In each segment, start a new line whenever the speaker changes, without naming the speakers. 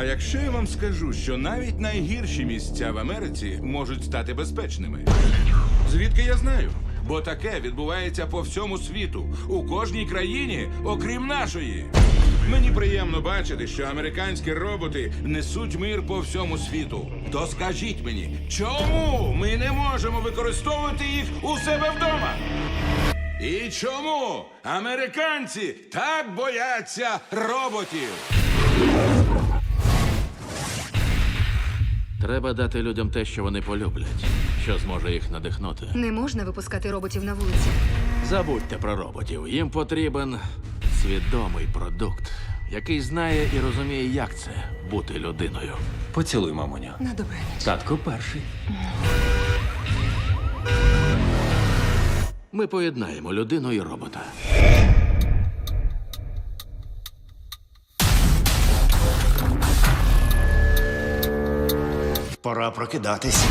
А якщо я вам скажу, що навіть найгірші місця в Америці можуть стати безпечними? Звідки я знаю? Бо таке відбувається по всьому світу, у кожній країні, окрім нашої. Мені приємно бачити, що американські роботи несуть мир по всьому світу. То скажіть мені, чому ми не можемо використовувати їх у себе вдома? І чому американці так бояться роботів?
Треба дати людям те, що вони полюблять, що зможе їх надихнути.
Не можна випускати роботів на вулиці.
Забудьте про роботів. Їм потрібен свідомий продукт, який знає і розуміє, як це бути людиною.
Поцілуй, мамоню.
На добре.
Татко перший.
Ми поєднаємо людину і робота.
Пора прокидатись.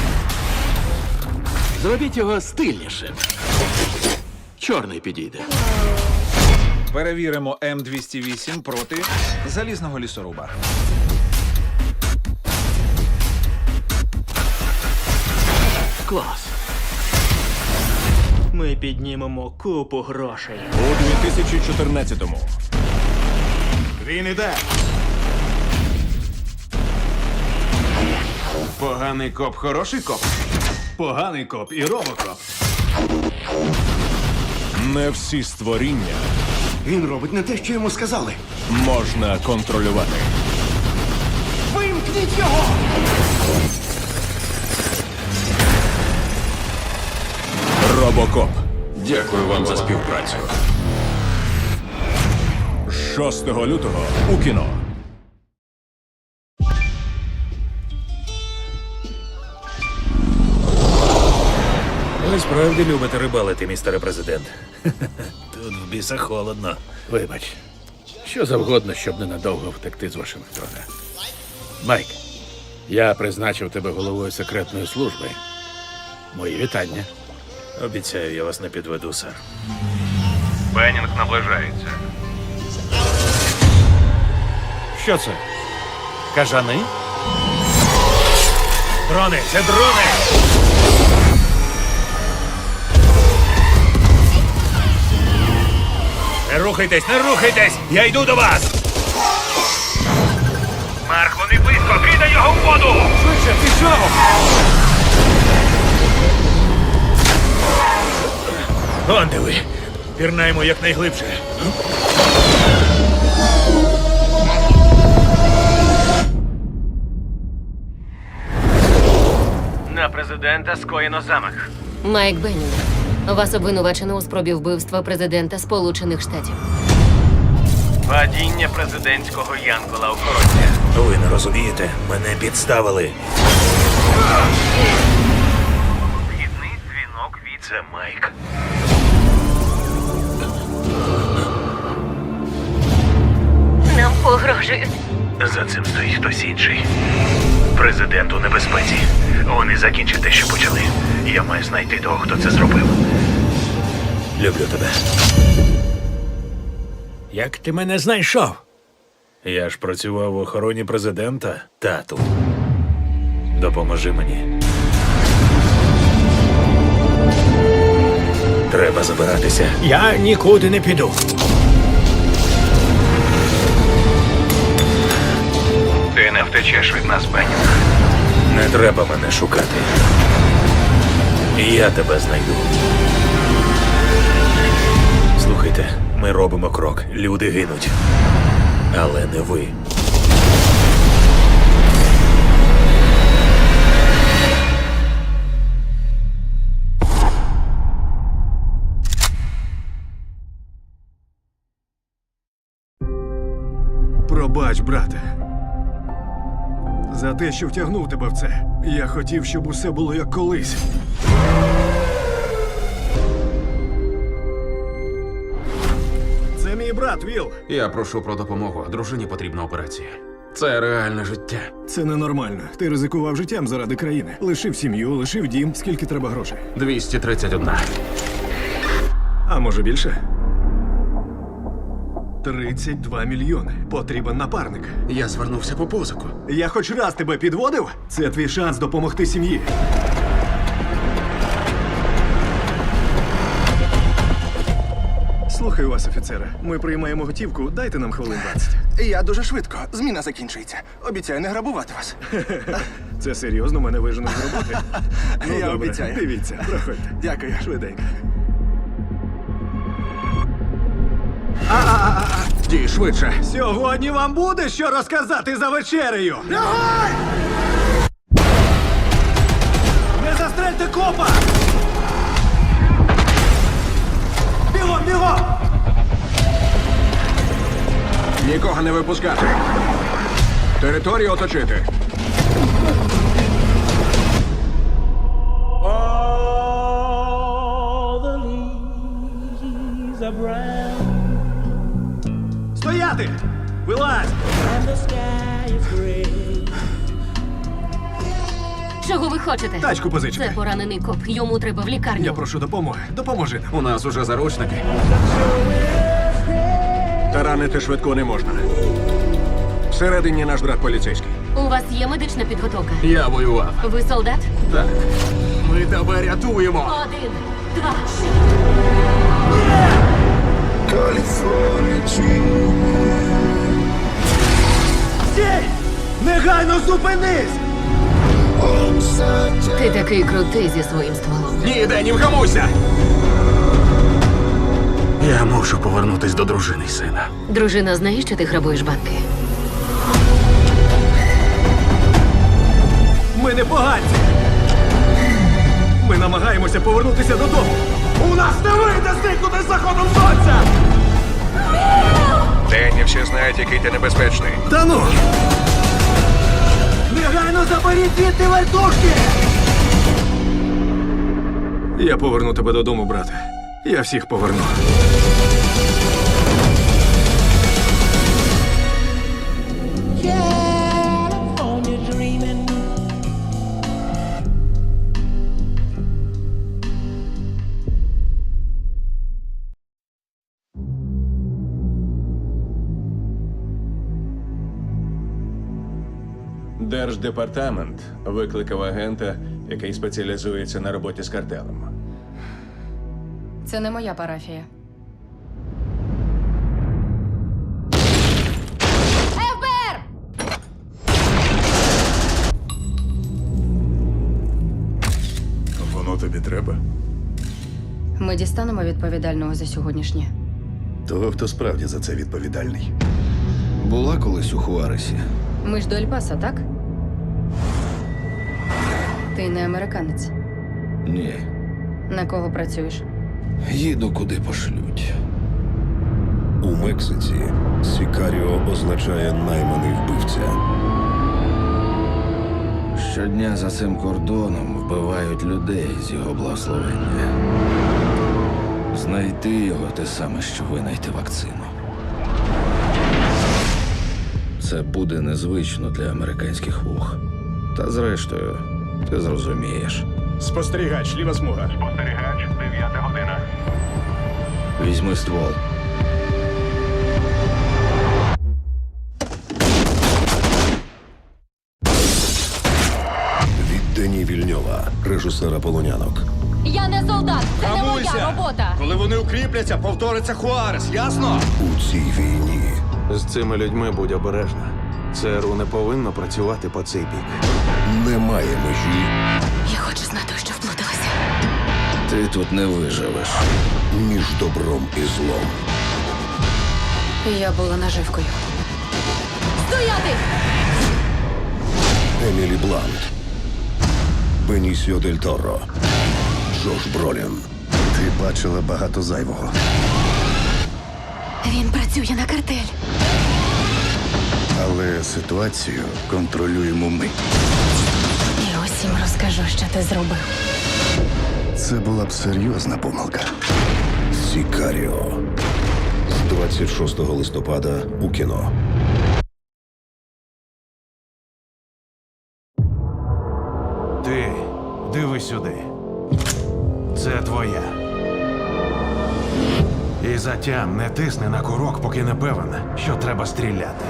Зробіть його стильнішим. Чорний підійде.
Перевіримо М208 проти залізного лісоруба.
Клас.
Ми піднімемо купу грошей.
У 2014-му.
Він іде. Поганий коп, хороший коп.
Поганий коп і робокоп. Не всі створіння
Він робить не те, що йому сказали.
можна контролювати.
Вимкніть його!
Робокоп.
Дякую вам за співпрацю.
6 лютого у кіно.
Ви справді любите рибалити, містере президент. Тут в біса холодно.
Вибач, що завгодно, щоб ненадовго втекти з Вашингтона. Майк, я призначив тебе головою секретної служби. Мої вітання.
Обіцяю, я вас не підведу, сер.
Беннінг наближається.
Що це? Кажани? Дрони! Це дрони! Не рухайтесь, не рухайтесь! Я йду до вас!
Марк, вони близько! Кидай його в воду!
Швидше, пішов! Он диви! Пірнаємо якнайглибше.
На президента скоєно замах.
Майк Беннінг. Вас обвинувачено у спробі вбивства президента Сполучених Штатів.
Падіння президентського янгола охоронця.
Ви не розумієте, мене підставили.
Вхідний дзвінок від
Це Майк.
Нам погрожують.
За цим стоїть хтось інший. Президент у небезпеці. Вони закінчать те, що почали. Я маю знайти того, хто це зробив. Люблю тебе. Як ти мене знайшов? Я ж працював в охороні президента, тату. Допоможи мені. Треба забиратися. Я нікуди не піду.
Ти не втечеш від нас, Беннінг.
Не треба мене шукати. Я тебе знайду. Слухайте, ми робимо крок. Люди гинуть. Але не ви.
Пробач, брате. За те, що втягнув тебе в це. Я хотів, щоб усе було як колись. Брат Віл.
Я прошу про допомогу. Дружині потрібна операція. Це реальне життя.
Це ненормально. Ти ризикував життям заради країни. Лишив сім'ю, лишив дім. Скільки треба грошей?
231.
А може більше? 32 мільйони. Потрібен напарник.
Я звернувся по позику.
Я хоч раз тебе підводив? Це твій шанс допомогти сім'ї. Слухаю вас, офіцере. Ми приймаємо готівку. Дайте нам хвилин 20.
Я дуже швидко. Зміна закінчується. Обіцяю не грабувати вас.
Це серйозно мене виженуть з роботи. Ну,
Я
добре.
обіцяю.
Дивіться, проходьте.
Дякую.
Швиденько.
Дій швидше.
Сьогодні вам буде що розказати за вечерею. Не
Нікого не випускати. Територію оточити.
Стояти! Вилазь!
Чого ви хочете?
Тачку.
Це поранений коп. Йому треба в лікарню.
Я прошу допомоги. Допоможи.
У нас уже заручники.
Таранити швидко не можна. Всередині наш брат поліцейський.
У вас є медична підготовка?
Я воював.
Ви солдат?
Так. Ми тебе рятуємо.
Один, два.
Стій! Негайно зупинись!
Ти такий крутий зі своїм стволом.
Ні, Дені, вгамуйся! Я мушу повернутись до дружини й сина.
Дружина знає, що ти грабуєш банки?
Ми не поганці! Ми намагаємося повернутися додому. У нас не вийде зникнути з заходом сонця!
Денні всі знають, який ти небезпечний.
Та ну! Негайно заберіть звідти вертушки! Я поверну тебе додому, брате. Я всіх поверну.
Держдепартамент викликав агента, який спеціалізується на роботі з картелем.
Це не моя парафія.
Воно тобі треба?
Ми дістанемо відповідального за сьогоднішнє.
Того, хто справді за це відповідальний.
Була колись у Хуаресі.
Ми ж до Ельпаса, так? Ти не американець.
Ні.
На кого працюєш?
Їду куди пошлють.
У Мексиці Сікаріо означає найманий вбивця.
Щодня за цим кордоном вбивають людей з його благословення. Знайти його те саме, що винайти вакцину. Це буде незвично для американських вух. Та зрештою, ти зрозумієш.
Спостерігач, ліва смуга.
Спостерігач, дев'ята година.
Візьми ствол.
Від Дені Вільньова, режисера Полонянок.
Я не солдат! Це не моя робота!
Коли вони укріпляться, повториться Хуарес, ясно?
У цій війні
З цими людьми будь обережна. ЦРУ не повинно працювати по цей бік.
немає межі
Я хочу знати, що вплуталася.
Ти тут не виживеш.
між добром і злом.
Я була наживкою.
Стояти!
Емілі Блант, Бенісіо Дель Торо, Джош Бролін. Ти бачила багато зайвого.
Він працює на картель.
Але ситуацію контролюємо ми.
І усім розкажу, що ти зробив.
Це була б серйозна помилка. Сікаріо. З 26 листопада у кіно.
Ти диви сюди. Це твоя. І затям не тисни на курок, поки не певен, що треба стріляти.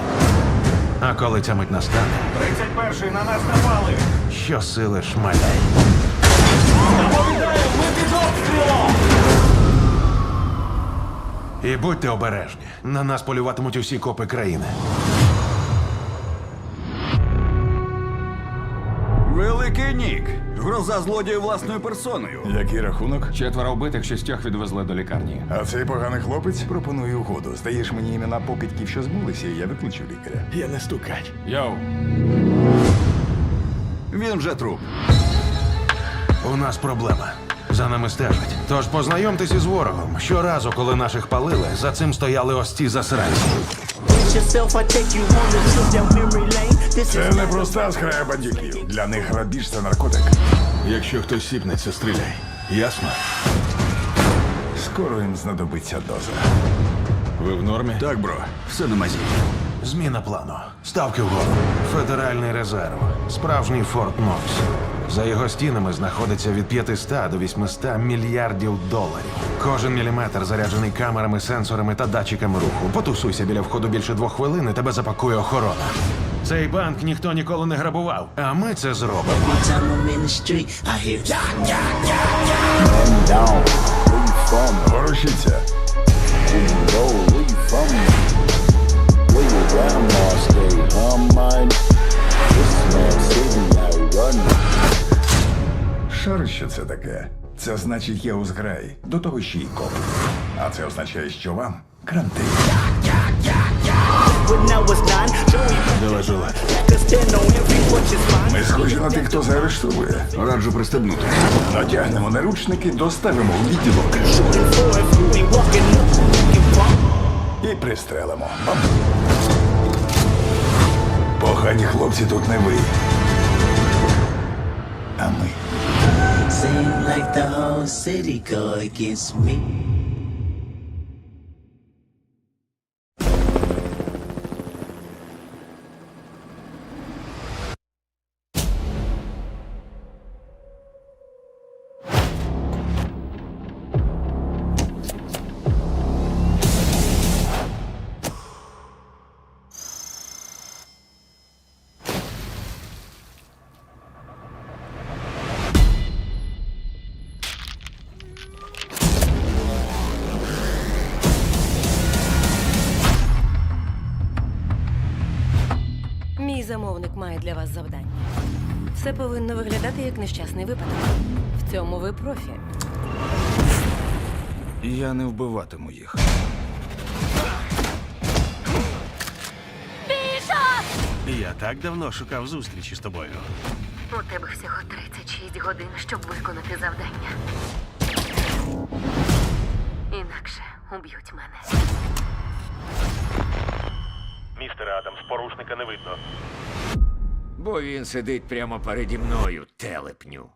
А коли ця мить настане,
31-й на нас напали!
що сили шмаляй.
Наповідаю, ми під обстрілом!
І будьте обережні. На нас полюватимуть усі копи країни.
Великий Нік. Гроза злодію власною персоною.
Який рахунок?
Четверо вбитих, шістьох відвезли до лікарні.
А цей поганий хлопець пропонує угоду. Здаєш мені імена покидьків, що збулися, і я викличу лікаря.
Я не стукач.
Йоу.
Він вже труп.
У нас проблема. За нами стежать. Тож познайомтесь із ворогом. Щоразу, коли наших палили, за цим стояли ось ці засранці.
Це не проста зграя бандюків. Для них грабіж це наркотик. Якщо хтось сіпнеться, стріляй. Ясно? Скоро їм знадобиться доза. Ви в нормі?
Так, бро, все на мазі.
Зміна плану. Ставки вгору. Федеральний резерв. Справжній Форт Нокс. За його стінами знаходиться від 500 до 800 мільярдів доларів. Кожен міліметр заряджений камерами, сенсорами та датчиками руху. Потусуйся біля входу більше двох хвилин і тебе запакує охорона. Цей банк ніхто ніколи не грабував, а ми це зробимо.
Ворушіться. Шариш, що це таке? Це значить, я у зграї. До того ще й коп. А це означає, що вам кранти. Жилет. Ми схожі на тих, хто заарештовує.
Раджу пристебнути.
Натягнемо наручники, доставимо в відділок і пристрелимо. Бам. Погані хлопці тут не ви. А ми.
Seem like the whole city go against me. Замовник має для вас завдання. Все повинно виглядати як нещасний випадок. В цьому ви профі.
Я не вбиватиму їх.
Я так давно шукав зустрічі з тобою.
У тебе всього 36 годин, щоб виконати завдання. Інакше уб'ють мене.
Адамс, порушника не видно.
Бо він сидить прямо переді мною, телепню.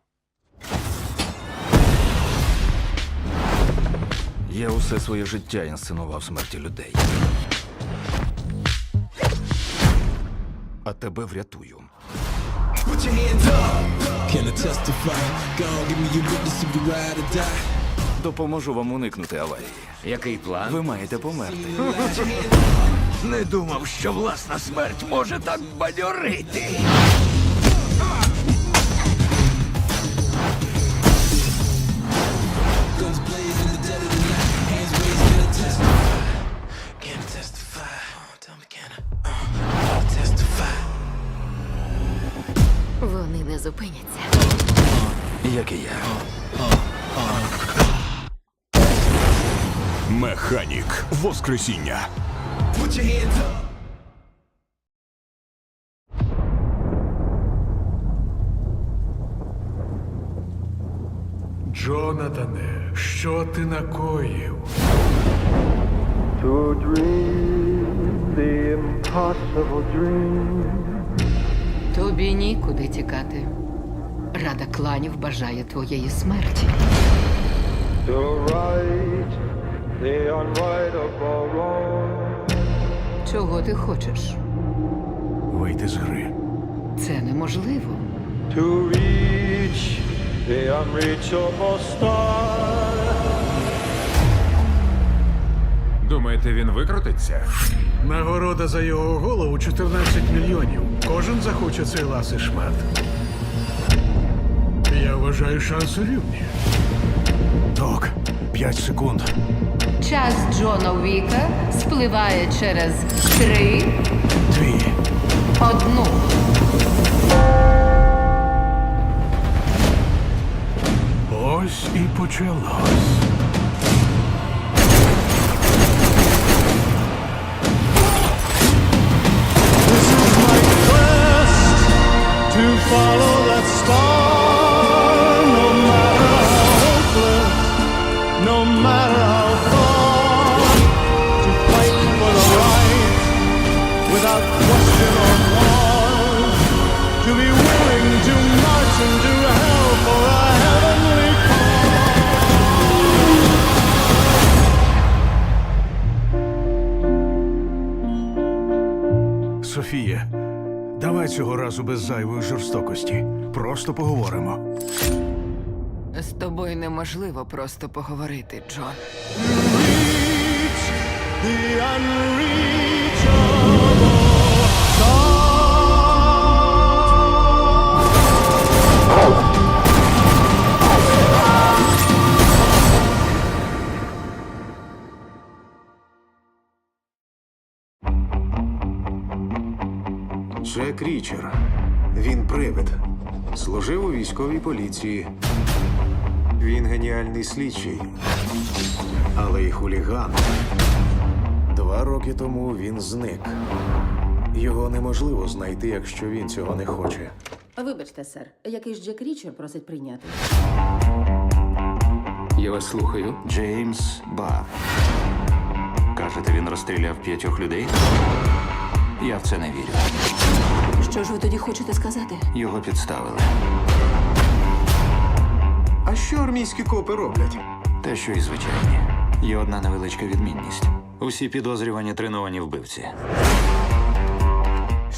Я усе своє життя інсценував смерті людей. А тебе врятую. Допоможу вам уникнути аварії.
Який план?
Ви маєте померти.
Не думав, що власна смерть може так бадьорити.
Вони не зупиняться.
Як і я.
Механік. Воскресіння.
Джонатане, що ти накоїв? To dream the impossible dream.
Тобі нікуди тікати. Рада кланів бажає твоєї смерті. Чого ти хочеш?
Вийти з гри.
Це неможливо.
Думаєте, він викрутиться?
Нагорода за його голову 14 мільйонів. Кожен захоче цей ласий шмат. Я вважаю шанси рівні. Док, 5 секунд.
Час Джона Віка спливає через три,
Дві.
одну.
Ось і почалось. Просто
поговорити, Джон.
the unreachable
Джек Річер. Він привид. Служив у військовій поліції. Він геніальний слідчий. Але й хуліган. Два роки тому він зник. Його неможливо знайти, якщо він цього не хоче.
Вибачте, сер, якийсь Джек Річер просить прийняти.
Я вас слухаю.
Джеймс Ба.
Кажете, він розстріляв п'ятьох людей? Я в це не вірю.
Що ж ви тоді хочете сказати?
Його підставили.
А що армійські копи роблять?
Те, що і звичайні. Є одна невеличка відмінність. Усі підозрювані треновані вбивці.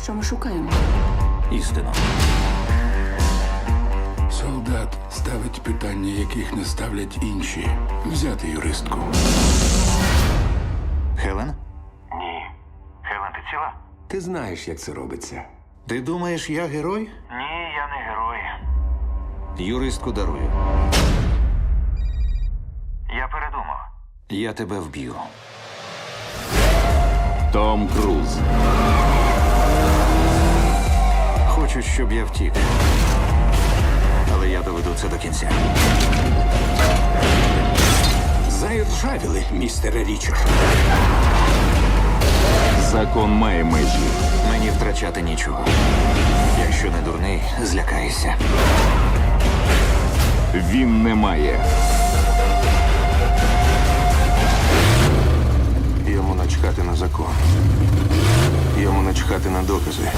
Що ми шукаємо?
Істину.
Солдат ставить питання, яких не ставлять інші. Взяти юристку.
Хелен?
Ні. Хелен, ти ціла?
Ти знаєш, як це робиться.
Ти думаєш, я герой? Юристку дарую.
Я передумав.
Я тебе вб'ю.
Том Круз.
Хочуть, щоб я втік. Але я доведу це до кінця.
Заіржавіли, містере Річер.
Закон має межі.
Мені втрачати нічого. Якщо не дурний, злякаєшся.
Він не має.
Йому начхати на закон. Йому начхати на докази.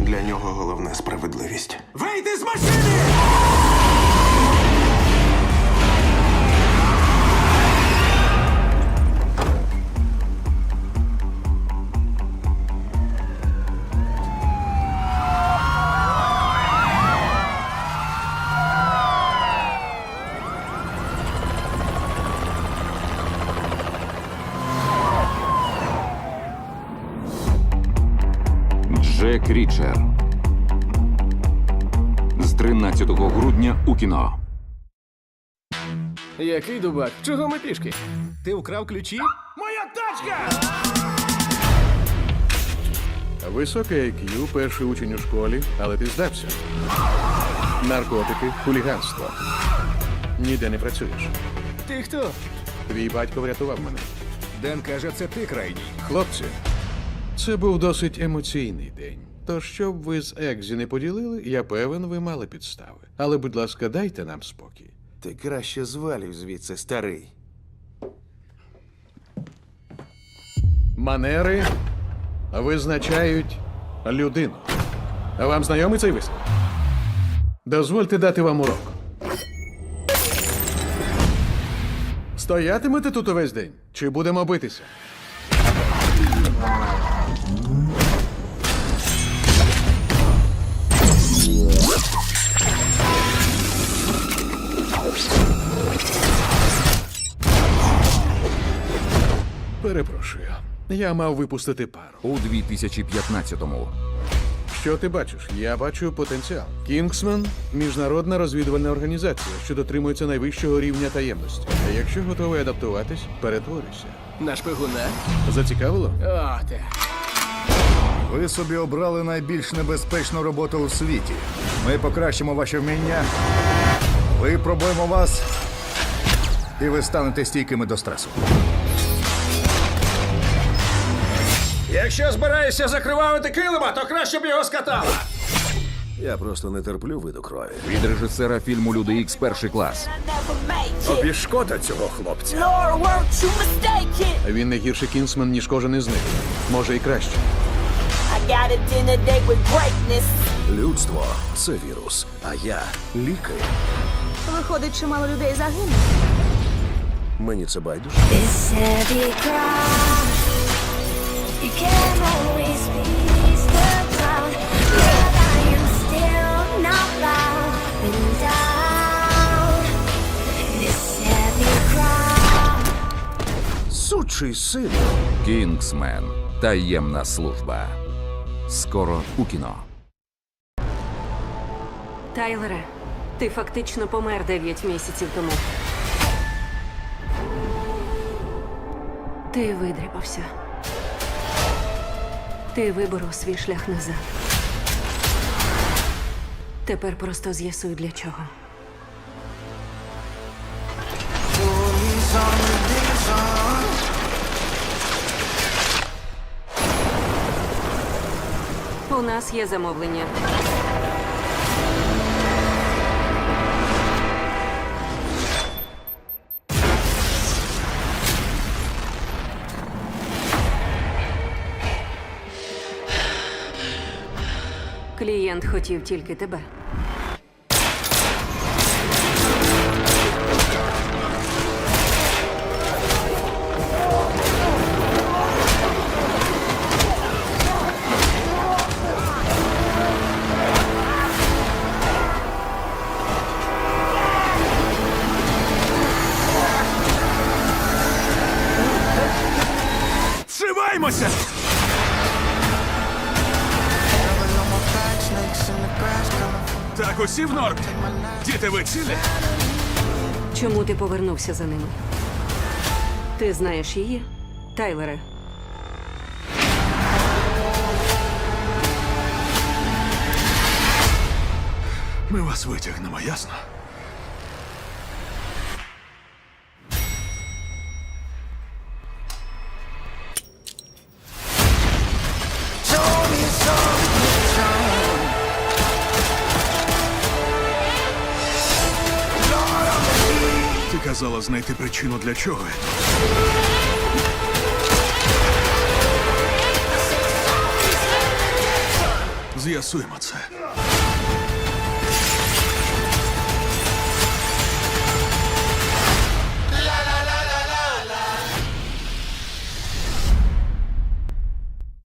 Для нього головне справедливість. Вийди з машини!
Чого ми пішки? Ти вкрав ключі?
Моя тачка!
Високий IQ, перший учень у школі, але ти здався. Наркотики, хуліганство. Ніде не працюєш.
Ти хто?
Твій батько врятував мене.
Ден каже, це ти крайній.
Хлопці, це був досить емоційний день. То що б ви з Екзі не поділили, я певен, ви мали підстави. Але, будь ласка, дайте нам спокій.
Ти краще звалюй звідси, старий.
Манери визначають людину. А вам знайомий цей вислів? Дозвольте дати вам урок. Стоятимете тут увесь день? Чи будемо битися? Перепрошую. Я мав випустити пару.
У 2015-му
Що ти бачиш? Я бачу потенціал. Кінгсман міжнародна розвідувальна організація, що дотримується найвищого рівня таємності. А якщо готовий адаптуватись, перетворюйся.
На шпигуна?
Зацікавило?
О, те.
Ви собі обрали найбільш небезпечну роботу у світі. Ми покращимо ваші вміння, випробуємо вас, і ви станете стійкими до стресу.
Якщо збираєшся закривавити килима, то краще б його скатала.
Я просто не терплю виду крові.
від режисера фільму Люди Ікс перший клас
Тобі шкода цього хлопця.
Він не гірший кінсмен, ніж кожен із них. Може і краще.
Людство це вірус, а я лікар.
Виходить, чимало людей загинуло.
Мені це байдуже. Сучий син.
Кінгсмен. Таємна служба. Скоро у кіно.
Тайлере, ти фактично помер 9 місяців тому. Ти видряпався. Ти виборов свій шлях назад. Тепер просто з'ясуй для чого. У нас є замовлення. Клієнт хотів тільки тебе.
Цілі?
Чому ти повернувся за ними? Ти знаєш її, Тайлере?
Ми вас витягнемо, ясно? Знайти причину для чого. З'ясуємо це.